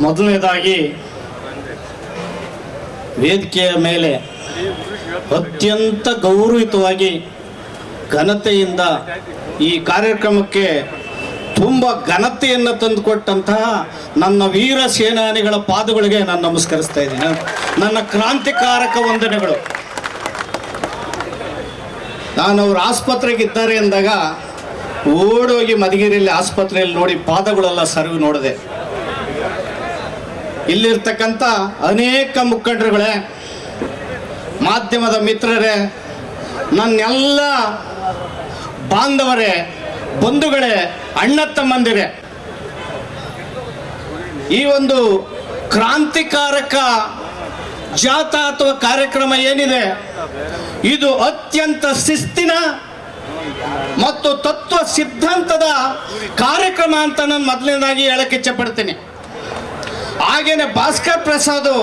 ಮೊದಲನೇದಾಗಿ ವೇದಿಕೆಯ ಮೇಲೆ ಅತ್ಯಂತ ಗೌರವಿತವಾಗಿ ಘನತೆಯಿಂದ ಈ ಕಾರ್ಯಕ್ರಮಕ್ಕೆ ತುಂಬ ಘನತೆಯನ್ನು ತಂದುಕೊಟ್ಟಂತಹ ನನ್ನ ವೀರ ಸೇನಾನಿಗಳ ಪಾದಗಳಿಗೆ ನಾನು ನಮಸ್ಕರಿಸ್ತಾ ಇದ್ದೀನಿ. ನನ್ನ ಕ್ರಾಂತಿಕಾರಕ ವಂದನೆಗಳು. ನಾನು ಅವ್ರ ಆಸ್ಪತ್ರೆಗಿದ್ದಾರೆ ಅಂದಾಗ ಓಡೋಗಿ ಮಧುಗಿರಿಯಲ್ಲಿ ಆಸ್ಪತ್ರೆಯಲ್ಲಿ ನೋಡಿ ಪಾದಗಳೆಲ್ಲ ಸರಿವು ನೋಡಿದೆ ಇಲ್ಲಿರ್ತಕ್ಕಂಥ ಅನೇಕ ಮುಖಂಡರುಗಳೇ, ಮಾಧ್ಯಮದ ಮಿತ್ರರೇ, ನನ್ನೆಲ್ಲ ಬಾಂಧವರೇ, ಬಂಧುಗಳೇ, ಅಣ್ಣ ತಮ್ಮಂದಿರೇ, ಈ ಒಂದು ಕ್ರಾಂತಿಕಾರಕ ಜಾಥಾ ಅಥವಾ ಕಾರ್ಯಕ್ರಮ ಏನಿದೆ, ಇದು ಅತ್ಯಂತ ಶಿಸ್ತಿನ ಮತ್ತು ತತ್ವ ಸಿದ್ಧಾಂತದ ಕಾರ್ಯಕ್ರಮ ಅಂತ ನಾನು ಮೊದಲನೇದಾಗಿ ಹೇಳಕ್ಕೆ ಇಚ್ಛಪಡ್ತೀನಿ ಹಾಗೇನೆ ಭಾಸ್ಕರ್ ಪ್ರಸಾದ್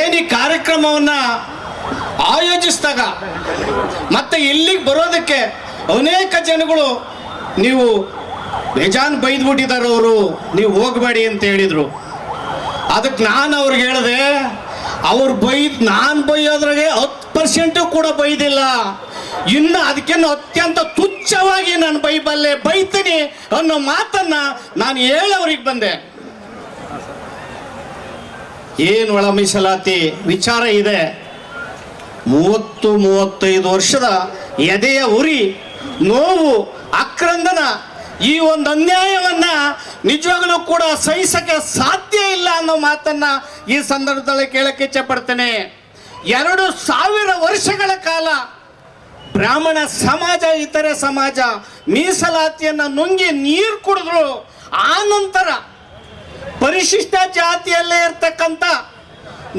ಏನಿ ಕಾರ್ಯಕ್ರಮವನ್ನ ಆಯೋಜಿಸಿದಾಗ ಮತ್ತೆ ಇಲ್ಲಿಗೆ ಬರೋದಕ್ಕೆ ಅನೇಕ ಜನಗಳು ನೀವು ಬೇಜಾನ್ ಬೈದ್ಬಿಟ್ಟಿದ್ದಾರೆ ಅವರು, ನೀವು ಹೋಗಬೇಡಿ ಅಂತ ಹೇಳಿದರು. ಅದಕ್ಕೆ ನಾನು ಅವ್ರಿಗೆ ಹೇಳಿದೆ, ಅವ್ರು ಬೈದ್, ನಾನು ಬೈಯೋದ್ರಾಗೆ ಹತ್ತು ಪರ್ಸೆಂಟು ಕೂಡ ಬೈದಿಲ್ಲ. ಇನ್ನು ಅದಕ್ಕೇನು ಅತ್ಯಂತ ತುಚ್ಛವಾಗಿ ನಾನು ಬೈಬಲ್ಲೆ ಬೈತೀನಿ ಅನ್ನೋ ಮಾತನ್ನ ನಾನು ಹೇಳೋರಿಗೆ ಬಂದೆ. ಏನು ಒಳ ಮೀಸಲಾತಿ ವಿಚಾರ ಇದೆ. ಮೂವತ್ತು, ಮೂವತ್ತೈದು ವರ್ಷದ ಎದೆಯ ಉರಿ, ನೋವು, ಅಕ್ರಂದನ ಈ ಒಂದು ಅನ್ಯಾಯವನ್ನ ನಿಜವಾಗಲೂ ಕೂಡ ಸಹಿಸಕ್ಕೆ ಸಾಧ್ಯ ಇಲ್ಲ ಅನ್ನೋ ಮಾತನ್ನ ಈ ಸಂದರ್ಭದಲ್ಲಿ ಕೇಳಕ್ಕೆ ಇಚ್ಛೆ ಪಡ್ತೇನೆ ಎರಡು ಸಾವಿರ ವರ್ಷಗಳ ಕಾಲ ಬ್ರಾಹ್ಮಣ ಸಮಾಜ, ಇತರೆ ಸಮಾಜ ಮೀಸಲಾತಿಯನ್ನ ನುಂಗಿ ನೀರು ಕುಡಿದ್ರು. ಆ ನಂತರ ಪರಿಶಿಷ್ಟ ಜಾತಿಯಲ್ಲೇ ಇರ್ತಕ್ಕಂಥ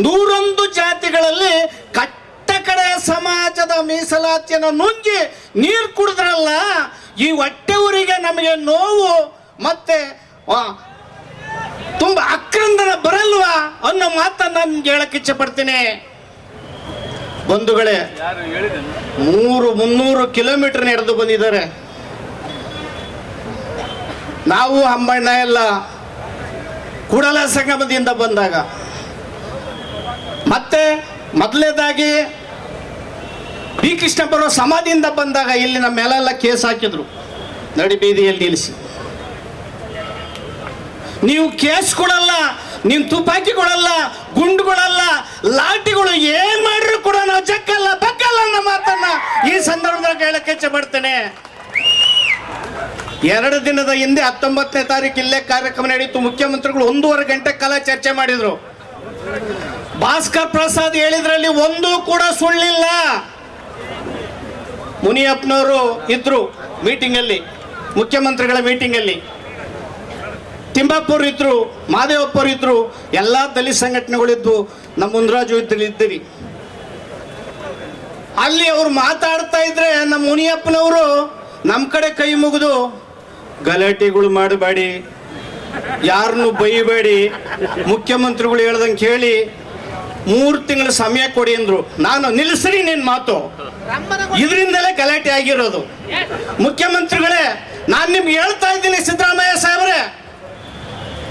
ನೂರೊಂದು ಜಾತಿಗಳಲ್ಲಿ ಕಟ್ಟ ಕಡೆ ಸಮಾಜದ ಮೀಸಲಾತಿಯನ್ನು ನುಂಗಿ ನೀರು ಕುಡಿದ್ರಲ್ಲ, ಈ ಹೊಟ್ಟೆ ಊರಿಗೆ ನಮಗೆ ನೋವು ಮತ್ತೆ ತುಂಬ ಅಕ್ರಂದನ ಬರಲ್ವಾ ಅನ್ನೋ ಮಾತನ್ನು ನಾನು ಹೇಳಕ್ಕೆ ಇಚ್ಛೆ ಪಡ್ತೀನಿ. ಬಂಧುಗಳೇ, ಮೂರು ಮುನ್ನೂರು ಕಿಲೋಮೀಟರ್ ನಡೆದು ಬಂದಿದ್ದಾರೆ. ನಾವು ಅಂಬಣ್ಣ ಎಲ್ಲ ಕೂಡಲ ಸಂಗಮದಿಂದ ಬಂದಾಗ. ಮತ್ತೆ ಮೊದಲನೇದಾಗಿ ಬಿ ಕೃಷ್ಣಪ್ಪರ ಸಮಾಧಿಯಿಂದ ಬಂದಾಗ ಇಲ್ಲಿ ನಮ್ಮ ಮೇಲೆಲ್ಲ ಕೇಸ್ ಹಾಕಿದ್ರು. ನಡಿ ಬೀದಿಯಲ್ಲಿ ನಿಲ್ಲಿಸಿ. ನೀವು ಕೇಸ್ ಕೊಡಲ್ಲ ನೀವು ತುಪಾಕಿ ಕೊಡಲ್ಲ, ಗುಂಡುಗಳಲ್ಲ ಲಾಟಿಗಳು ಏನ್ ಮಾಡಿದ್ರು ಕೂಡ ನಾವು ಜಕ್ಕಲ್ಲ, ಬಕ್ಕಲ್ಲ ಅನ್ನೋ ಮಾತನ್ನ ಈ ಸಂದರ್ಭದಾಗ ಹೇಳಕ್ಕೆ ಇಚ್ಛೆ ಪಡ್ತೇನೆ. ಎರಡು ದಿನದ ಹಿಂದೆ ಹತ್ತೊಂಬತ್ತನೇ ತಾರೀಕು ಇಲ್ಲೇ ಕಾರ್ಯಕ್ರಮ ನಡೆಯಿತು. ಮುಖ್ಯಮಂತ್ರಿಗಳು ಒಂದೂವರೆ ಗಂಟೆ ಕಾಲ ಚರ್ಚೆ ಮಾಡಿದ್ರು. ಭಾಸ್ಕರ್ ಪ್ರಸಾದ್ ಹೇಳಿದ್ರಲ್ಲಿ ಒಂದು ಕೂಡ ಸುಳ್ಳಿಲ್ಲ. ಮುನಿಯಪ್ಪನವರು ಇದ್ರು ಮೀಟಿಂಗ್ ಅಲ್ಲಿ ಮುಖ್ಯಮಂತ್ರಿಗಳ ಮೀಟಿಂಗ್ ಅಲ್ಲಿ ತಿಮ್ಮಾಪುರ್ ಇದ್ರು, ಮಾದೇವಪ್ಪರು ಇದ್ರು, ಎಲ್ಲಾ ದಲಿತ ಸಂಘಟನೆಗಳಿದ್ವು ನಮ್ಮ ಇದ್ದಲ್ಲಿ ಇದ್ದೀವಿ ಅಲ್ಲಿ ಅವ್ರು ಮಾತಾಡ್ತಾ ಇದ್ರೆ ನಮ್ಮ ಮುನಿಯಪ್ಪನವರು ನಮ್ಮ ಕಡೆ ಕೈ ಮುಗಿದು ಗಲಾಟೆಗಳು ಮಾಡಬೇಡಿ. ಯಾರನ್ನು ಬೈಬೇಡಿ. ಮುಖ್ಯಮಂತ್ರಿಗಳು ಹೇಳ್ದಂಗೆ ಕೇಳಿ ಮೂರು ತಿಂಗಳ ಸಮಯ ಕೊಡಿ ಅಂದ್ರು. ನಾನು ನಿಲ್ಲಿಸ್ರಿ ನಿನ್ನ ಮಾತು. ಇದರಿಂದಲೇ ಗಲಾಟೆ ಆಗಿರೋದು. ಮುಖ್ಯಮಂತ್ರಿಗಳೇ, ನಾನು ನಿಮ್ಗೆ ಹೇಳ್ತಾ ಇದ್ದೀನಿ ಸಿದ್ದರಾಮಯ್ಯ ಸಾಹೇಬ್ರೆ.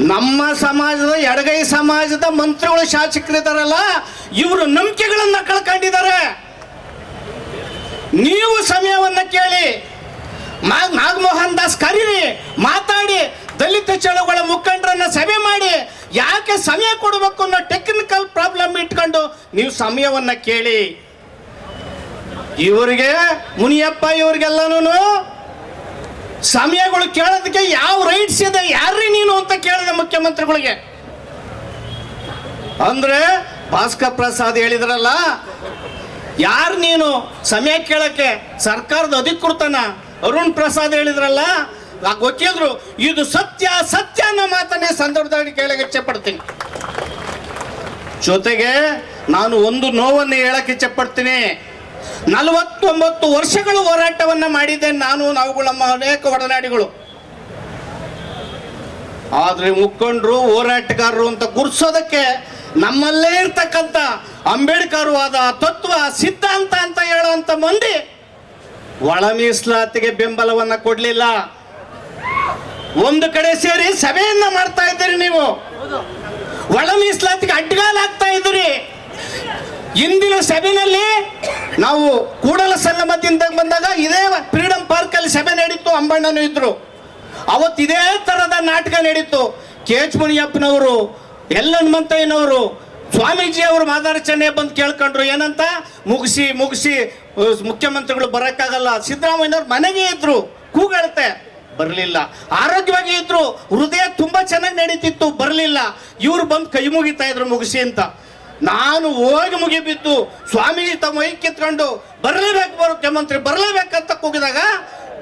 ನಮ್ಮ ಸಮಾಜದ, ಎಡಗೈ ಸಮಾಜದ ಮಂತ್ರಿಗಳು ಶಾಸಕರಿದ್ದಾರಲ್ಲ ಇವರು ನಂಬಿಕೆಗಳನ್ನ ಕಳ್ಕೊಂಡಿದ್ದಾರೆ. ನೀವು ಸಮಯವನ್ನ ಕೇಳಿ. ನಾಗಮೋಹನ್ ದಾಸ್ ಕರೀರಿ, ಮಾತಾಡಿ, ದಲಿತ ಚಳವಳ ಮುಖಂಡರನ್ನ ಸಭೆ ಮಾಡಿ, ಯಾಕೆ ಸಮಯ ಕೊಡಬೇಕು ಅನ್ನೋ ಟೆಕ್ನಿಕಲ್ ಪ್ರಾಬ್ಲಮ್ ಇಟ್ಕೊಂಡು ನೀವು ಸಮಯವನ್ನ ಕೇಳಿ. ಇವರಿಗೆ, ಮುನಿಯಪ್ಪ ಇವ್ರಿಗೆಲ್ಲನೂ ಸಮಯಗಳು ಕೇಳೋದಕ್ಕೆ ಯಾವ ರೈಟ್ಸ್ ಇದೆ, ಯಾರ್ರಿ ನೀನು ಅಂತ ಕೇಳಿದೆ ಮುಖ್ಯಮಂತ್ರಿಗಳಿಗೆ. ಅಂದ್ರೆ, ಭಾಸ್ಕರ್ ಪ್ರಸಾದ್ ಹೇಳಿದ್ರಲ್ಲ, ಯಾರು ನೀನು ಸಮಯ ಕೇಳಕ್ಕೆ ಸರ್ಕಾರದ ಅಧಿಕೃತನ? ಅರುಣ್ ಪ್ರಸಾದ್ ಹೇಳಿದ್ರಲ್ಲ? ಗೊತ್ತಿದ್ರು ಇದು ಸತ್ಯ ಸತ್ಯ ಅನ್ನೋ ಮಾತನ್ನೇ ಸಂದರ್ಭದಲ್ಲಿ ಕೇಳಕ್ಕೆ ಇಚ್ಛೆ ಪಡ್ತೀನಿ ಜೊತೆಗೆ ನಾನು ಒಂದು ನೋವನ್ನು ಹೇಳಕ್ಕೆ ಇಚ್ಛೆ ಪಡ್ತೀನಿ ನಲವತ್ತೊಂಬತ್ತು ವರ್ಷಗಳು ಹೋರಾಟವನ್ನ ಮಾಡಿದೆ ನಾನು, ನಾವುಗಳು ನಮ್ಮ ಅನೇಕ ಒಡನಾಡಿಗಳು. ಆದ್ರೆ ಮುಖಂಡರು, ಹೋರಾಟಗಾರರು ಅಂತ ಗುರ್ಸೋದಕ್ಕೆ ನಮ್ಮಲ್ಲೇ ಇರ್ತಕ್ಕಂಥ ಅಂಬೇಡ್ಕರ್ ವಾದ ತತ್ವ, ಸಿದ್ಧಾಂತ ಅಂತ ಹೇಳುವಂತ ಮಂದಿ ಒಳ ಮೀಸಲಾತಿಗೆ ಬೆಂಬಲವನ್ನ ಕೊಡ್ಲಿಲ್ಲ. ಒಂದು ಕಡೆ ಸೇರಿ ಸಭೆಯನ್ನ ಮಾಡ್ತಾ ಇದ್ದೀರಿ ನೀವು. ಒಳ ಮೀಸಲಾತಿಗೆ ಅಡ್ಡಗಾಲಾಗ್ತಾ ಇದ್ದೀರಿ. ಇಂದಿನ ಸಭೆಯಲ್ಲಿ ನಾವು ಕೂಡಲ ಸಂಗಮದಿಂದ ಬಂದಾಗ ಇದೇ ಫ್ರೀಡಂ ಪಾರ್ಕ್ ಅಲ್ಲಿ ಸಭೆ ನಡೀತು, ಅಂಬಣ್ಣನು ಇದ್ರು. ಅವತ್ತು ಇದೇ ತರದ ನಾಟಕ ನಡೀತು. ಕೆ ಎಚ್ ಮುನಿಯಪ್ಪನವರು, ಎಲ್ ಹನುಮಂತಯ್ಯನವರು ಸ್ವಾಮೀಜಿ ಅವರು ಮಾದಾರ್ಚನೆ ಬಂದು ಕೇಳ್ಕೊಂಡ್ರು ಏನಂತ? ಮುಗಿಸಿ ಮುಗಿಸಿ ಮುಖ್ಯಮಂತ್ರಿಗಳು ಬರೋಕ್ಕಾಗಲ್ಲ. ಸಿದ್ದರಾಮಯ್ಯನವ್ರು ಮನೆಗೆ ಇದ್ರು ಕೂಗಳತೆ ಬರಲಿಲ್ಲ. ಆರೋಗ್ಯವಾಗಿ ಇದ್ರು, ಹೃದಯ ತುಂಬಾ ಚೆನ್ನಾಗಿ ನಡೀತಿತ್ತು, ಬರಲಿಲ್ಲ. ಇವ್ರು ಬಂದು ಕೈ ಮುಗಿತಾ ಇದ್ರು ಮುಗಿಸಿ ಅಂತ. ನಾನು ಹೋಗಿ ಮುಗಿಬಿದ್ದು, ಸ್ವಾಮೀಜಿ ತಮ್ಮ ಮೈ ಕಿತ್ಕೊಂಡು ಬರಲೇಬೇಕು ಮುಖ್ಯಮಂತ್ರಿ ಬರಲೇಬೇಕಂತ ಕೂಗಿದಾಗ,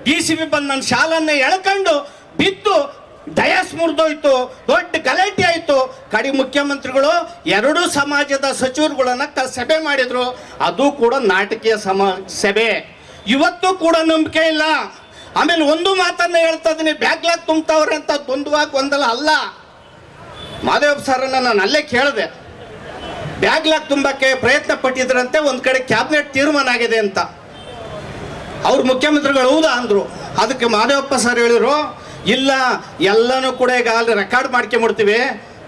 ಡಿ ಸಿ ಬಂದು ನನ್ನ ಶಾಲನ್ನ ಎಳ್ಕೊಂಡು ಬಿದ್ದು ಡಯಾಸ್ ಮುರಿದೋಯ್ತು ದೊಡ್ಡ ಗಲಾಟೆ ಆಯಿತು. ಕಡಿ ಮುಖ್ಯಮಂತ್ರಿಗಳು ಎರಡೂ ಸಮಾಜದ ಸಚಿವರುಗಳನ್ನ ಕ, ಸಭೆ ಮಾಡಿದ್ರು. ಅದು ಕೂಡ ನಾಟಕೀಯ ಸಮ, ಸಭೆ. ಇವತ್ತು ಕೂಡ ನಂಬಿಕೆ ಇಲ್ಲ. ಆಮೇಲೆ ಒಂದು ಮಾತನ್ನು ಹೇಳ್ತಾ ಇದೀನಿ, ಬ್ಯಾಗ್ಲಾಗ್ ತುಂಬ್ತಾವ್ರೆ ಅಂತ ದ್ವಂದ್ವಾಗಿ ಒಂದಲ್ಲ, ಅಲ್ಲ. ಮಾದೇವ್ ಸರ್ ನಾನು ಅಲ್ಲೇ ಕೇಳಿದೆ. ಬ್ಯಾಗ್ಲಾಗ್ ತುಂಬಕ್ಕೆ ಪ್ರಯತ್ನ ಪಟ್ಟಿದ್ರಂತೆ ಒಂದು ಕಡೆ ಕ್ಯಾಬಿನೆಟ್ ತೀರ್ಮಾನ ಆಗಿದೆ ಅಂತ. ಅವ್ರು ಮುಖ್ಯಮಂತ್ರಿಗಳು ಹೌದಾ ಅಂದರು. ಅದಕ್ಕೆ ಮಾದೇವಪ್ಪ ಸರ್ ಹೇಳಿದ್ರು ಇಲ್ಲ, ಎಲ್ಲನೂ ಕೂಡ ಈಗ ಅಲ್ಲಿ ರೆಕಾರ್ಡ್ ಮಾಡ್ಕೊಂಬಿಡ್ತೀವಿ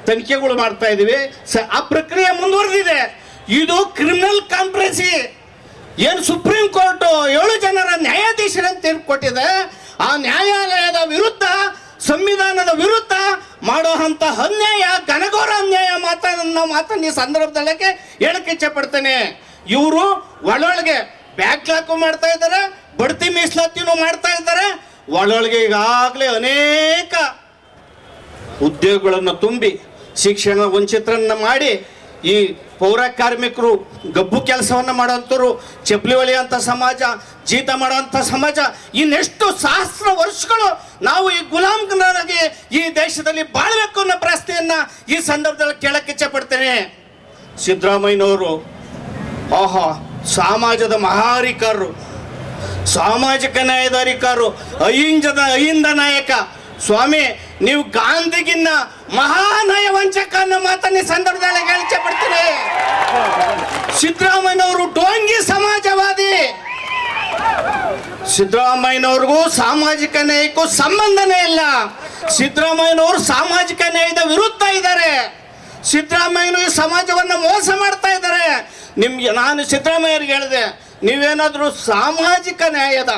ತನಿಖೆಗಳು ಮಾಡ್ತಾ ಇದೀವಿ. ಸ- ಆ ಪ್ರಕ್ರಿಯೆ ಮುಂದುವರೆದಿದೆ. ಇದು ಕ್ರಿಮಿನಲ್ ಕಾನ್ಫರೆನ್ಸಿ ಏನು ಸುಪ್ರೀಂ ಕೋರ್ಟ್ ಏಳು ಜನರ ನ್ಯಾಯಾಧೀಶರನ್ನು ತೀರ್ಪು ಕೊಟ್ಟಿದೆ ಆ ನ್ಯಾಯಾಲಯದ ವಿರುದ್ಧ, ಸಂವಿಧಾನದ ವಿರುದ್ಧ ಮಾಡೋ ಅಂತ ಅನ್ಯಾಯ, ಘನಘೋರ ಅನ್ಯಾಯ ಮಾತನ್ನ ಮಾತನ್ನ ಈ ಸಂದರ್ಭದಲ್ಲಕ್ಕೆ ಹೇಳಕ್ಕೆ ಇಚ್ಛೆ ಪಡ್ತೇನೆ ಇವರು ಒಳೊಳಗೆ ಬ್ಯಾಕ್ಲಾಕು ಮಾಡ್ತಾ ಇದ್ದಾರೆ, ಬಡ್ತಿ ಮೀಸಲಾತಿನೂ ಮಾಡ್ತಾ ಇದ್ದಾರೆ ಒಳೊಳಗೆ ಈಗಾಗಲೇ ಅನೇಕ ಉದ್ಯೋಗಗಳನ್ನು ತುಂಬಿ, ಶಿಕ್ಷಣ ವಂಚಿತರನ್ನ ಮಾಡಿ, ಈ ಪೌರ ಕಾರ್ಮಿಕರು ಗಬ್ಬು ಕೆಲಸವನ್ನು ಮಾಡೋಂಥವ್ರು ಚಪ್ಪಲಿ ಹೊಲಿಯುವಂಥ ಸಮಾಜ, ಜೀತ ಮಾಡುವಂಥ ಸಮಾಜ, ಇನ್ನೆಷ್ಟು ಸಹಸ್ರ ವರ್ಷಗಳು ನಾವು ಈ ಗುಲಾಮ್ಗಳಾಗಿ ಈ ದೇಶದಲ್ಲಿ ಬಾಳಬೇಕು ಅನ್ನೋ ಪ್ರಶ್ನೆಯನ್ನ ಈ ಸಂದರ್ಭದಲ್ಲಿ ಕೇಳಕ್ಕೆ ಇಚ್ಛೆ ಪಡ್ತೇನೆ ಸಿದ್ದರಾಮಯ್ಯನವರು, ಆಹಾ, ಸಮಾಜದ ಮಹಾರಿಕಾರರು ಸಾಮಾಜಿಕ ನ್ಯಾಯದ ಅಹಿಂಜದ ಅಹಿಂದ ನಾಯಕ. ಸ್ವಾಮಿ, ನೀವು ಗಾಂಧಿಗಿನ್ನ ಮಹಾನಯ ವಂಚಕ ಅನ್ನೋ ಮಾತನ್ನ ಸಂದರ್ಭದಲ್ಲಿ ಹೇಳಿಕೆ ಪಡ್ತೀನಿ ಸಿದ್ದರಾಮಯ್ಯನವರು ಡೋಂಗಿ ಸಮಾಜವಾದಿ. ಸಿದ್ದರಾಮಯ್ಯನವ್ರಿಗೂ ಸಾಮಾಜಿಕ ನ್ಯಾಯಕ್ಕೂ ಸಂಬಂಧನೇ ಇಲ್ಲ. ಸಿದ್ದರಾಮಯ್ಯನವರು ಸಾಮಾಜಿಕ ನ್ಯಾಯದ ವಿರುದ್ಧ ಇದ್ದಾರೆ. ಸಿದ್ದರಾಮಯ್ಯನವರು ಸಮಾಜವನ್ನು ಸಮಾಜವನ್ನ ಮೋಸ ಮಾಡ್ತಾ ಇದ್ದಾರೆ. ನಿಮ್ಗೆ ನಾನು ಸಿದ್ದರಾಮಯ್ಯರಿಗೆ ಹೇಳಿದೆ ನೀವೇನಾದರೂ ಸಾಮಾಜಿಕ ನ್ಯಾಯದ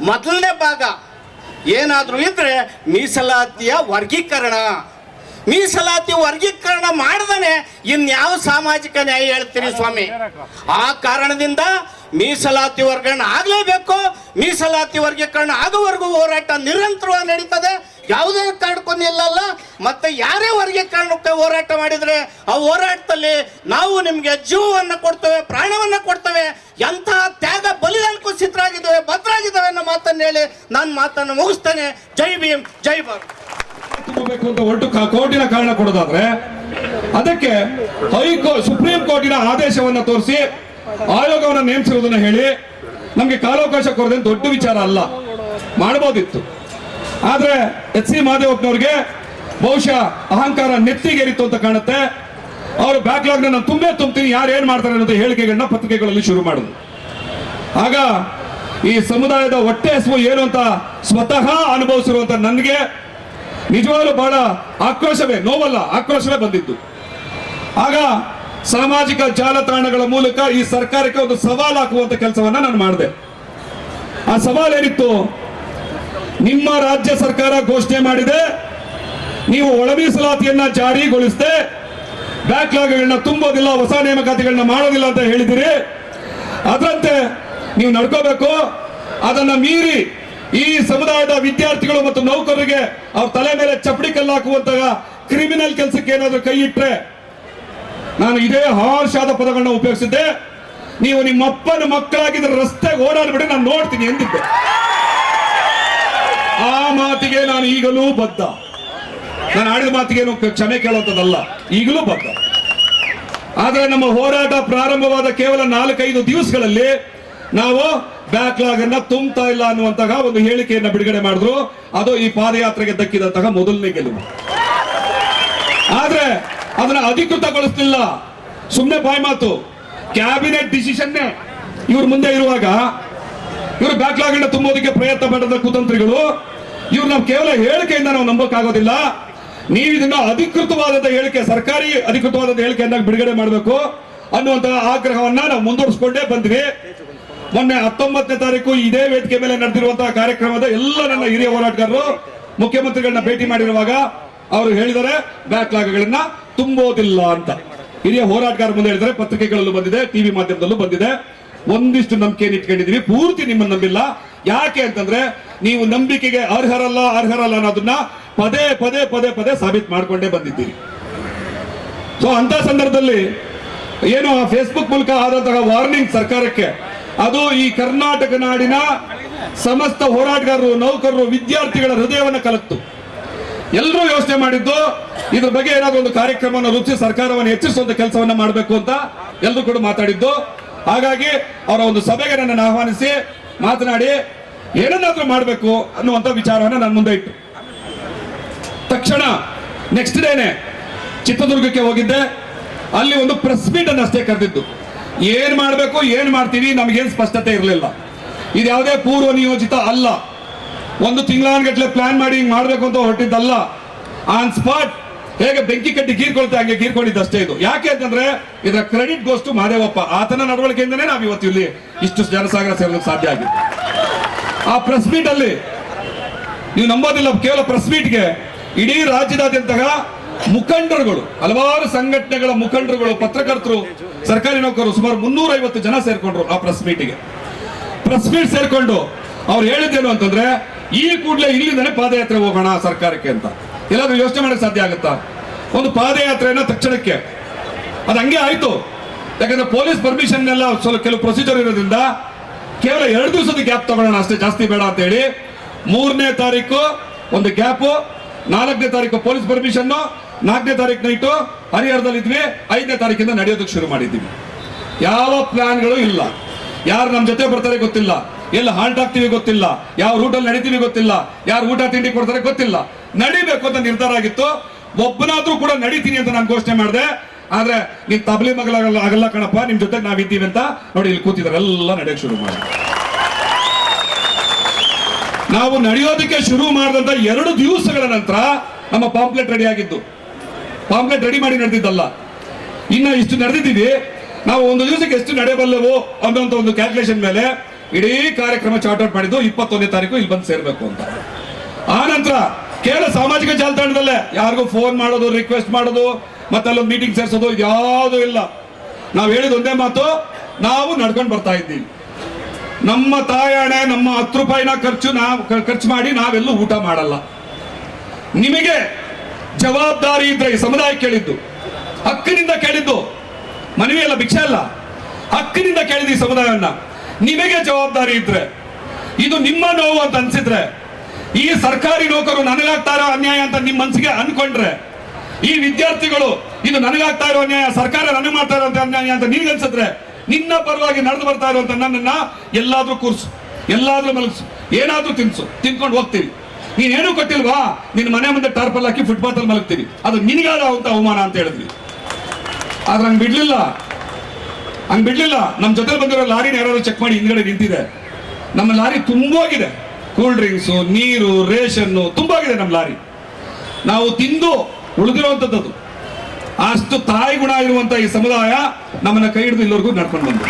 ಮೊದಲನೇ ಭಾಗ ಏನಾದರೂ ಇದ್ದರೆ ಮೀಸಲಾತಿಯ ವರ್ಗೀಕರಣ. ಮೀಸಲಾತಿ ವರ್ಗೀಕರಣ ಮಾಡಿದನೆ ಇನ್ಯಾವ ಸಾಮಾಜಿಕ ನ್ಯಾಯ ಹೇಳ್ತೀರಿ ಸ್ವಾಮಿ? ಆ ಕಾರಣದಿಂದ ಮೀಸಲಾತಿ ವರ್ಗಣ ಆಗಲೇಬೇಕು. ಮೀಸಲಾತಿ ವರ್ಗೀಕರಣ ಆಗುವವರೆಗೂ ಹೋರಾಟ ನಿರಂತರವಾಗಿ ನಡೀತದೆ. ಯಾವುದೇ ಕಾರಣಕ್ಕೂ ನಿಲ್ಲಲ್ಲ. ಮತ್ತೆ ಯಾರೇ ವರ್ಗೀಕರಣಕ್ಕೆ ಹೋರಾಟ ಮಾಡಿದರೆ ಆ ಹೋರಾಟದಲ್ಲಿ ನಾವು ನಿಮಗೆ ಜೀವವನ್ನು ಕೊಡ್ತೇವೆ, ಪ್ರಾಣವನ್ನು ಕೊಡ್ತೇವೆ. ಎಂತಹ ತ್ಯಾಗ ಬಲಿದಾನಕ್ಕೂ ಸಿದ್ಧರಾಗಿದ್ದೇವೆ, ಭದ್ರಾಗಿದ್ದೇವೆ ಅನ್ನೋ ಮಾತನ್ನು ಹೇಳಿ ನಾನು ಮಾತನ್ನು ಮುಗಿಸ್ತೇನೆ. ಜೈ ಭೀಮ್, ಜೈ ಭಾರತ್. ಅಂತ ಕೋರ್ಟಿನ ಕಾರಣ ಕೊಡೋದಾದ್ರೆ, ಅದಕ್ಕೆ ಹೈಕೋರ್ಟ್ ಸುಪ್ರೀಂ ಕೋರ್ಟಿನ ಆದೇಶವನ್ನು ತೋರಿಸಿ, ಆಯೋಗವನ್ನು ನೇಮಿಸಿರುವುದನ್ನು ಹೇಳಿ, ನಮಗೆ ಕಾಲಾವಕಾಶ ಕೊರದೆ ದೊಡ್ಡ ವಿಚಾರ ಅಲ್ಲ. ಮಾಡಬಹುದಿತ್ತು ಆದ್ರೆ ಎಚ್ ಸಿ ಮಹಾದೇವಪ್ಪನವ್ರಿಗೆ ಬಹುಶಃ ಅಹಂಕಾರ ನೆತ್ತಿಗೇರಿತ್ತು ಅಂತ ಕಾಣುತ್ತೆ. ಅವರು ಬ್ಯಾಕ್ಲಾಗ್ ನಾನು ತುಂಬೇ ತುಂಬ್ತೀನಿ, ಯಾರು ಏನ್ ಮಾಡ್ತಾರೆ ಅನ್ನೋದು ಹೇಳಿಕೆಗಳನ್ನ ಪತ್ರಿಕೆಗಳಲ್ಲಿ ಶುರು ಮಾಡುದು. ಆಗ ಈ ಸಮುದಾಯದ ಹೊಟ್ಟೆ ಹಸುವು ಏನು ಅಂತ ಸ್ವತಃ ಅನುಭವಿಸಿರುವಂತ ನನಗೆ ನಿಜವಾಗ್ಲೂ ಬಹಳ ಆಕ್ರೋಶವೇ, ನೋವಲ್ಲ, ಆಕ್ರೋಶವೇ ಬಂದಿತ್ತು ಆಗ ಸಾಮಾಜಿಕ ಜಾಲತಾಣಗಳ ಮೂಲಕ ಈ ಸರ್ಕಾರಕ್ಕೆ ಒಂದು ಸವಾಲು ಹಾಕುವಂತ ಕೆಲಸವನ್ನ ನಾನು ಮಾಡಿದೆ. ಆ ಸವಾಲು ಏನಿತ್ತು? ನಿಮ್ಮ ರಾಜ್ಯ ಸರ್ಕಾರ ಘೋಷಣೆ ಮಾಡಿದೆ, ನೀವು ಒಳ ಮೀಸಲಾತಿಯನ್ನ ಜಾರಿಗೊಳಿಸದೆ ಬ್ಯಾಕ್ಲಾಗ್ಗಳನ್ನ ತುಂಬೋದಿಲ್ಲ, ಹೊಸ ನೇಮಕಾತಿಗಳನ್ನ ಮಾಡೋದಿಲ್ಲ ಅಂತ ಹೇಳಿದಿರಿ. ಅದರಂತೆ ನೀವು ನಡ್ಕೋಬೇಕು. ಅದನ್ನ ಮೀರಿ ಈ ಸಮುದಾಯದ ವಿದ್ಯಾರ್ಥಿಗಳು ಮತ್ತು ನೌಕರರಿಗೆ ಅವ್ರ ತಲೆ ಮೇಲೆ ಚಪ್ಪಡಿ ಕಲ್ಲು ಹಾಕುವಂತಹ ಕ್ರಿಮಿನಲ್ ಕೆಲಸಕ್ಕೆ ಏನಾದರೂ ಕೈ ಇಟ್ಟರೆ ನಾನು ಇದೇ ಹಾರ್ಷಾದ ಪದಗಳನ್ನ ಉಪಯೋಗಿಸಿದ್ದೆ. ನೀವು ನಿಮ್ಮ ಅಪ್ಪನ ಮಕ್ಕಳಾಗಿದ್ರೆ ರಸ್ತೆಗೆ ಓಡಾಡ್ಬಿಡಿ, ನಾನು ನೋಡ್ತೀನಿ ಎಂದಿದ್ದೆ. ಆ ಮಾತಿಗೆ ನಾನು ಈಗಲೂ ಬದ್ಧ. ನಾನು ಆಡಿದ ಮಾತಿಗೇನು ಕ್ಷಮೆ ಕೇಳುವಂಥದ್ದಲ್ಲ. ಈಗಲೂ ಬದ್ಧ ಆದರೆ ನಮ್ಮ ಹೋರಾಟ ಪ್ರಾರಂಭವಾದ ಕೇವಲ ನಾಲ್ಕೈದು ದಿವಸಗಳಲ್ಲಿ ನಾವು ಬ್ಯಾಕ್ಲಾಗ್ ಅನ್ನ ತುಂಬತಾ ಇಲ್ಲ ಅನ್ನುವಂತಹ ಒಂದು ಹೇಳಿಕೆಯನ್ನ ಬಿಡುಗಡೆ ಮಾಡಿದ್ರು. ಅದು ಈ ಪಾದಯಾತ್ರೆಗೆ ದಕ್ಕಿದಂತಹ ಮೊದಲನೇ ಗೆಲುವು. ಆದ್ರೆ ಅದನ್ನ ಅಧಿಕೃತಗೊಳಿಸ್ಲಿಲ್ಲ. ಸುಮ್ಮನೆ ಬಾಯ್ ಮಾತು. ಕ್ಯಾಬಿನೆಟ್ ಡಿಸಿಷನ್ನೇ ಇವ್ರ ಮುಂದೆ ಇರುವಾಗ ಇವರು ಬ್ಯಾಕ್ಲಾಗ್ ಅನ್ನ ತುಂಬೋದಕ್ಕೆ ಪ್ರಯತ್ನ ಪಡೆದ ಕುತಂತ್ರಿಗಳು, ಇವ್ರು ನಾವು ಕೇವಲ ಹೇಳಿಕೆಯಿಂದ ನಾವು ನಂಬಕ್ಕಾಗೋದಿಲ್ಲ. ನೀವು ಇದನ್ನ ಅಧಿಕೃತವಾದಂತ ಹೇಳಿಕೆ, ಸರ್ಕಾರಿ ಅಧಿಕೃತವಾದಂತ ಹೇಳಿಕೆಯನ್ನ ಬಿಡುಗಡೆ ಮಾಡಬೇಕು ಅನ್ನುವಂತಹ ಆಗ್ರಹವನ್ನ ನಾವು ಮುಂದುವರಿಸಿಕೊಂಡೇ ಬಂದ್ವಿ. ಮೊನ್ನೆ ಹತ್ತೊಂಬತ್ತನೇ ತಾರೀಕು ಇದೇ ವೇದಿಕೆ ಮೇಲೆ ನಡೆದಿರುವಂತಹ ಕಾರ್ಯಕ್ರಮದ ಎಲ್ಲ ನನ್ನ ಹಿರಿಯ ಹೋರಾಟಗಾರರು, ಮುಖ್ಯಮಂತ್ರಿಗಳನ್ನ ಭೇಟಿ ಮಾಡಿರುವಾಗ ಅವರು ಹೇಳಿದರೆ ಬ್ಯಾಕ್ಲಾಗ್ಗಳನ್ನ ತುಂಬೋದಿಲ್ಲ ಅಂತ. ಹಿರಿಯ ಹೋರಾಟಗಾರ ಮುಂದೆ ಹೇಳಿದರೆ ಪತ್ರಿಕೆಗಳಲ್ಲೂ ಬಂದಿದೆ, ಟಿವಿ ಮಾಧ್ಯಮದಲ್ಲೂ ಬಂದಿದೆ. ಒಂದಿಷ್ಟು ನಂಬಿಕೆಯನ್ನು ಇಟ್ಕೊಂಡಿದೀವಿ ಪೂರ್ತಿ ನಿಮ್ಮನ್ನು ನಂಬಿಲ್ಲ. ಯಾಕೆ ಅಂತಂದ್ರೆ ನೀವು ನಂಬಿಕೆಗೆ ಅರ್ಹರಲ್ಲ ಅರ್ಹರಲ್ಲ ಅನ್ನೋದನ್ನ ಪದೇ ಪದೇ ಪದೇ ಪದೇ ಸಾಬೀತು ಮಾಡಿಕೊಂಡೇ ಬಂದಿದ್ದೀರಿ. ಸೊ ಅಂತ ಸಂದರ್ಭದಲ್ಲಿ ಏನು ಫೇಸ್ಬುಕ್ ಮೂಲಕ ಆದಂತಹ ವಾರ್ನಿಂಗ್ ಸರ್ಕಾರಕ್ಕೆ, ಅದು ಈ ಕರ್ನಾಟಕ ನಾಡಿನ ಸಮಸ್ತ ಹೋರಾಟಗಾರರು, ನೌಕರರು, ವಿದ್ಯಾರ್ಥಿಗಳ ಹೃದಯವನ್ನು ಕಲತ್ತು. ಎಲ್ಲರೂ ವ್ಯವಸ್ಥೆ ಮಾಡಿದ್ದು, ಇದ್ರ ಬಗ್ಗೆ ಏನಾದರೂ ಒಂದು ಕಾರ್ಯಕ್ರಮವನ್ನು ರೂಪಿಸಿ, ಸರ್ಕಾರವನ್ನು ಹೆಚ್ಚಿಸುವಂತ ಕೆಲಸವನ್ನ ಮಾಡಬೇಕು ಅಂತ ಎಲ್ಲರೂ ಕೂಡ ಮಾತಾಡಿದ್ದು. ಹಾಗಾಗಿ ಅವರ ಒಂದು ಸಭೆಗೆ ನನ್ನನ್ನು ಆಹ್ವಾನಿಸಿ ಮಾತನಾಡಿ, ಏನನ್ನಾದ್ರೂ ಮಾಡಬೇಕು ಅನ್ನುವಂತ ವಿಚಾರವನ್ನ ನನ್ನ ಮುಂದೆ ಇಟ್ಟು. ತಕ್ಷಣ ನೆಕ್ಸ್ಟ್ ಡೇನೆ ಚಿತ್ರದುರ್ಗಕ್ಕೆ ಹೋಗಿದ್ದೆ. ಅಲ್ಲಿ ಒಂದು ಪ್ರೆಸ್ ಮೀಟ್ ಅನ್ನು ಅಷ್ಟೇ ಕರೆದಿದ್ದು. ಏನ್ ಮಾಡಬೇಕು, ಏನ್ ಮಾಡ್ತೀವಿ ನಮಗೇನು ಸ್ಪಷ್ಟತೆ ಇರಲಿಲ್ಲ. ಇದು ಯಾವುದೇ ಪೂರ್ವ ನಿಯೋಜಿತ ಅಲ್ಲ. ಒಂದು ತಿಂಗಳಾನ್ಗಟ್ಲೆ ಪ್ಲಾನ್ ಮಾಡಿ ಹಿಂಗ್ ಮಾಡಬೇಕು ಅಂತ ಹೊರಟಿದ್ದಲ್ಲ. ಆನ್ ಸ್ಪಾಟ್ ಹೇಗೆ ಬೆಂಕಿ ಕಟ್ಟಿ ಗೀರ್ಕೊಳ್ತೆ, ಹಂಗೆ ಗೀರ್ಕೊಂಡಿದ್ದು ಅಷ್ಟೇ ಇದು. ಯಾಕೆ ಅಂತಂದ್ರೆ ಇದರ ಕ್ರೆಡಿಟ್ ಗೋಸ್ಟು ಮಹದೇವಪ್ಪ ಆತನ ನಡವಳಿಕೆಯಿಂದನೇ ನಾವು ಇವತ್ತು ಇಲ್ಲಿ ಇಷ್ಟು ಜನಸಾಗರ ಸೇರಲು ಸಾಧ್ಯ ಆಗಿದೆ. ಆ ಪ್ರೆಸ್ ಮೀಟ್ ಅಲ್ಲಿ, ನೀವು ನಂಬೋದಿಲ್ಲ, ಕೇವಲ ಪ್ರೆಸ್ ಮೀಟ್ಗೆ ಇಡೀ ರಾಜ್ಯದಾದ್ಯಂತ ಮುಖಂಡರುಗಳು, ಹಲವಾರು ಸಂಘಟನೆಗಳ ಮುಖಂಡರುಗಳು, ಪತ್ರಕರ್ತರು, ಸರ್ಕಾರಿ ನೌಕರರು ಸುಮಾರು ಮುನ್ನೂರ ಜನ ಸೇರ್ಕೊಂಡ್ರು ಆ ಪ್ರೆಸ್ ಮೀಟಿಗೆ ಪ್ರೆಸ್ ಮೀಟ್ ಸೇರ್ಕೊಂಡು ಅವ್ರು ಹೇಳಿದ್ದೇನು ಅಂತಂದ್ರೆ, ಈ ಕೂಡಲೇ ಇಲ್ಲಿಂದಲೇ ಪಾದಯಾತ್ರೆ ಹೋಗೋಣ ಸರ್ಕಾರಕ್ಕೆ ಅಂತ. ಎಲ್ಲಾದ್ರೂ ಯೋಚನೆ ಮಾಡಕ್ಕೆ ಸಾಧ್ಯ ಆಗುತ್ತಾ? ಒಂದು ಪಾದಯಾತ್ರೆಯನ್ನ ತಕ್ಷಣಕ್ಕೆ. ಅದು ಹಂಗೆ ಆಯ್ತು. ಯಾಕಂದ್ರೆ ಪೊಲೀಸ್ ಪರ್ಮಿಷನ್ ಎಲ್ಲ ಸ್ವಲ್ಪ ಕೆಲವು ಪ್ರೊಸೀಜರ್ ಇರೋದ್ರಿಂದ ಕೇವಲ ಎರಡು ದಿವಸದ ಗ್ಯಾಪ್ ತಗೊಳ್ಳೋಣ ಅಷ್ಟೇ ಜಾಸ್ತಿ ಬೇಡ ಅಂತ ಹೇಳಿ, ಮೂರನೇ ತಾರೀಕು ಒಂದು ಗ್ಯಾಪು ನಾಲ್ಕನೇ ತಾರೀಕು ಪೊಲೀಸ್ ಪರ್ಮಿಷನ್ನು, ನಾಲ್ಕನೇ ತಾರೀಕು ನೈಟು ಹರಿಹರದಲ್ಲಿ ಇದ್ವಿ ಐದನೇ ತಾರೀಕಿಂದ ನಡೆಯೋದಕ್ಕೆ ಶುರು ಮಾಡಿದ್ದೀವಿ. ಯಾವ ಪ್ಲಾನ್ಗಳು ಇಲ್ಲ. ಯಾರು ನಮ್ಮ ಜೊತೆ ಬರ್ತಾರೆ ಗೊತ್ತಿಲ್ಲ. ಎಲ್ಲಿ ಹಾಲ್ಟ್ ಆಗ್ತೀವಿ ಗೊತ್ತಿಲ್ಲ. ಯಾವ ರೂಟಲ್ಲಿ ನಡೀತೀವಿ ಗೊತ್ತಿಲ್ಲ. ಯಾರು ಊಟ, ತಿಂಡಿ ಕೊಡ್ತಾರೆ ಗೊತ್ತಿಲ್ಲ. ನಡಿಬೇಕು ಅಂತ ನಿರ್ಧಾರ ಆಗಿತ್ತು. ಒಬ್ಬನಾದ್ರೂ ಕೂಡ ನಡೀತೀನಿ ಅಂತ ನಾನು ಘೋಷಣೆ ಮಾಡಿದೆ. ಆದ್ರೆ ನೀನ್ ತಬಲಿ ಮಗಲಾಗಲ್ಲ ಆಗಲ್ಲ ಕಣಪ್ಪ. ನಿಮ್ ಜೊತೆ ನಾವಿದ್ದೀವಿ ಅಂತ ನೋಡಿ ಇಲ್ಲಿ ಕೂತಿದ್ದಾರೆ. ಎಲ್ಲ ನಡೆಯಕ್ಕೆ ಶುರು ಮಾಡಿ ನಾವು ನಡೆಯೋದಕ್ಕೆ ಶುರು ಮಾಡಿದಂತ ಎರಡು ದಿವಸಗಳ ನಂತರ ನಮ್ಮ ಪಾಂಪ್ಲೆಟ್ ರೆಡಿ ಆಗಿದ್ದು ಪಾಂಪ್ಲೆಟ್ ರೆಡಿ ಮಾಡಿ ನಡೆದಿದ್ದಲ್ಲ. ಇನ್ನ ಇಷ್ಟು ನಡೆದಿದ್ದೀವಿ. ನಾವು ಒಂದು ದಿವಸಕ್ಕೆ ಎಷ್ಟು ನಡೆಯಬಲ್ಲೆವು ಅನ್ನೋಂಥ ಒಂದು ಕ್ಯಾಲ್ಕುಲೇಷನ್ ಮೇಲೆ ಇಡೀ ಕಾರ್ಯಕ್ರಮ ಚಾರ್ಟ್ ಔಟ್ ಮಾಡಿದ್ದು ಇಪ್ಪತ್ತೊಂದನೇ ತಾರೀಕು ಇಲ್ಲಿ ಬಂದು ಸೇರ್ಬೇಕು ಅಂತ. ಆ ನಂತರ ಕೇವಲ ಸಾಮಾಜಿಕ ಜಾಲತಾಣದಲ್ಲೇ ಯಾರಿಗೂ ಫೋನ್ ಮಾಡೋದು ರಿಕ್ವೆಸ್ಟ್ ಮಾಡೋದು ಮತ್ತೆ ಅಲ್ಲೊಂದು ಮೀಟಿಂಗ್ ಸೇರಿಸೋದು ಯಾವುದೂ ಇಲ್ಲ. ನಾವು ಹೇಳಿದ ಒಂದೇ ಮಾತು, ನಾವು ನಡ್ಕೊಂಡು ಬರ್ತಾ ಇದ್ದೀವಿ. ನಮ್ಮ ತಾಯಣೆ, ನಮ್ಮ ಹತ್ತು ರೂಪಾಯಿನ ಖರ್ಚು ನಾವು ಖರ್ಚು ಮಾಡಿ ನಾವೆಲ್ಲೂ ಊಟ ಮಾಡಲ್ಲ. ನಿಮಗೆ ಜವಾಬ್ದಾರಿ ಇದ್ರೆ ಈ ಸಮುದಾಯ ಕೇಳಿದ್ದು, ಹಕ್ಕಿನಿಂದ ಕೇಳಿದ್ದು, ಮನವಿ ಅಲ್ಲ, ಭಿಕ್ಷೆ ಅಲ್ಲ. ಹಕ್ಕಿನಿಂದ ಕೇಳಿದ್ದು ಈ ಸಮುದಾಯವನ್ನ. ನಿಮಗೆ ಜವಾಬ್ದಾರಿ ಇದ್ರೆ, ಇದು ನಿಮ್ಮ ನೋವು ಅಂತ ಅನ್ಸಿದ್ರೆ, ಈ ಸರ್ಕಾರಿ ನೌಕರು ನನಗಾಗ್ತಾ ಇರೋ ಅನ್ಯಾಯ ಅಂತ ನಿಮ್ಮ ಮನಸ್ಸಿಗೆ ಅನ್ಕೊಂಡ್ರೆ, ಈ ವಿದ್ಯಾರ್ಥಿಗಳು, ಇದು ನನಗಾಗ್ತಾ ಇರೋ ಅನ್ಯಾಯ, ಸರ್ಕಾರ ನನಗೆ ಮಾಡ್ತಾ ಇರೋ ಅನ್ಯಾಯ ಅಂತ ನಿನ್ಗೆ ಅನ್ಸಿದ್ರೆ ನಿನ್ನ ಪರವಾಗಿ ನಡೆದು ಬರ್ತಾ ಇರುವಂತ ನನ್ನನ್ನ ಎಲ್ಲಾದ್ರೂ ಕೂರ್ಸು, ಎಲ್ಲಾದ್ರೂ ಮಲಗಿಸು, ಏನಾದ್ರೂ ತಿನ್ಸು, ತಿನ್ಕೊಂಡು ಹೋಗ್ತೀವಿ. ನೀನೇನು ಕೊಟ್ಟಿಲ್ವಾ? ನಿನ್ನ ಮನೆ ಮುಂದೆ ಟಾರ್ಪಲ್ ಹಾಕಿ ಫುಟ್ಪಾತ್ ಅಲ್ಲಿ ಮಲಗ್ತೀವಿ. ಅದು ನಿನಗಾದ ಅಂತ ಅವಮಾನ ಅಂತ ಹೇಳಿದ್ವಿ. ಆದ್ರೆ ಹಂಗ್ ಬಿಡ್ಲಿಲ್ಲ. ಹಂಗ್ ಬಿಡ್ಲಿಲ್ಲ. ನಮ್ಮ ಜೊತೆ ಬಂದಿರೋ ಲಾರಿನ ಯಾರಾದ್ರೂ ಚೆಕ್ ಮಾಡಿ ಹಿಂದ್ಗಡೆ ನಿಂತಿದೆ. ನಮ್ಮ ಲಾರಿ ತುಂಬೋಗಿದೆ. ಕೂಲ್ ಡ್ರಿಂಕ್ಸು ನೀರು, ರೇಷನ್ನು, ತುಂಬೋಗಿದೆ ನಮ್ಮ ಲಾರಿ. ನಾವು ತಿಂದು ಉಳಿದಿರುವಂತದ್ದು ಅಷ್ಟು ತಾಯಿ ಗುಣ ಇರುವಂತ ಈ ಸಮುದಾಯ ನಮ್ಮನ್ನ ಕೈ ಹಿಡಿದು ಇಲ್ಲಿವರೆಗೂ ನಡ್ಕೊಂಡು ಬಂದು